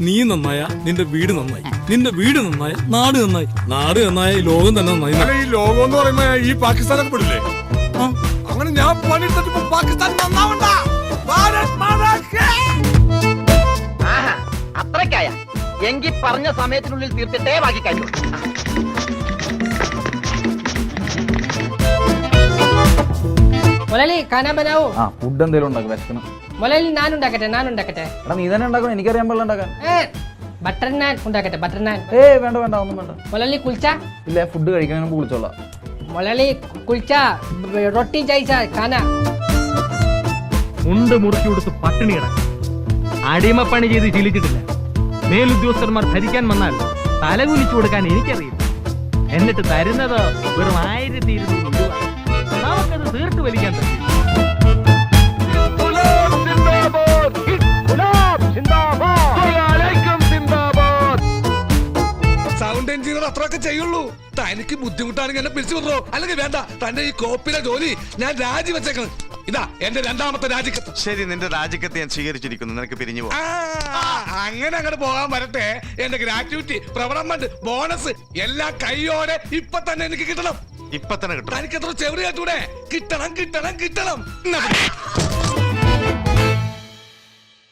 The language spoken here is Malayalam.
നീ നന്നായ നിന്റെ വീട് നന്നായി. നിന്റെ വീട് നന്നായ നാട് നന്നായി. നാട് നന്നായ ഈ ലോകം തന്നെ നന്നായി. അല്ല ഈ ലോകം എന്ന് പറയുമ്പോ ഈ പാകിസ്ഥാനൊക്കെ പെടില്ലേ? ആ, അങ്ങനെ ഞാൻ പണിയെടുത്തിട്ട് പാകിസ്ഥാൻ നന്നാവണ്ട. ഭാരത് മാതാ കേ ആഹാ അത്രയ്ക്കായ. എങ്കിൽ പറഞ്ഞ സമയത്തിനുള്ളിൽ തീർത്തിട്ടേ ബാക്കി കഴിയൂ മുലലി കാന ബനാവോ? ആ ഫുഡ് എന്തെങ്കിലും ഉണ്ടാക്കും വിശക്കണം. മുലലി ഞാൻ ഉണ്ടാക്കട്ടെ ഞാൻ ഉണ്ടാക്കട്ടെ. എടാ നീ തന്നെ ഉണ്ടാക്കണം എനിക്കറിയാൻ പാടില്ല ഉണ്ടാക്കാൻ. ഏ ബട്ടർ നാൻ ഉണ്ടാക്കട്ടെ ബട്ടർ നാൻ ഏ വേണ്ട വേണ്ട ഒന്നും വേണ്ട. മുലലി കുൽച്ച? ഇല്ല ഫുഡ് കഴിക്കാൻ കുളിച്ചോളാം. മുലലി കുൽച്ച റൊട്ടി ചൈസ കാന. മുണ്ട് മുറുക്കി കൊടുത്ത് പട്ടിണി കിടക്കും. അടിമപ്പണി ചെയ്ത് ശീലിച്ചിട്ടില്ല. മേലുദ്യോഗസ്ഥന്മാർ ഭരിക്കാൻ വന്നാൽ തലകുലിച്ചു കൊടുക്കാൻ എനിക്കറിയില്ല. എന്നിട്ട് തരുന്നത് വെറും ആയിരത്തി ഇരുന്നൂറ് തീർത്ത് വലിക്കാൻ സൗണ്ട് എഞ്ചിനീയർ അത്രയൊക്കെ ചെയ്യുള്ളൂ. തനിക്ക് ബുദ്ധിമുട്ടാണെങ്കിൽ എന്നെ പിരിച്ചു വിടറോ അല്ലെങ്കിൽ വേണ്ട തന്റെ ഈ കോപ്പിലെ ജോലി ഞാൻ രാജിവെച്ചേക്കണം. ഇതാ എന്റെ രണ്ടാമത്തെ രാജിക്കത്ത്. ശരി നിന്റെ രാജിക്കത്ത് ഞാൻ സ്വീകരിച്ചിരിക്കുന്നു. നിനക്ക് പിരിഞ്ഞു പോ. ആ, അങ്ങനെ അങ്ങോട്ട് പോകാൻ വരട്ടെ. എന്റെ ഗ്രാറ്റുവിറ്റി പ്രവണമെന്റ് ബോണസ് എല്ലാം കൈയോടെ ഇപ്പൊ തന്നെ എനിക്ക് കിട്ടണം. ഇപ്പൊ തന്നെ കിട്ടണം കിട്ടണം കിട്ടണം. പിടി.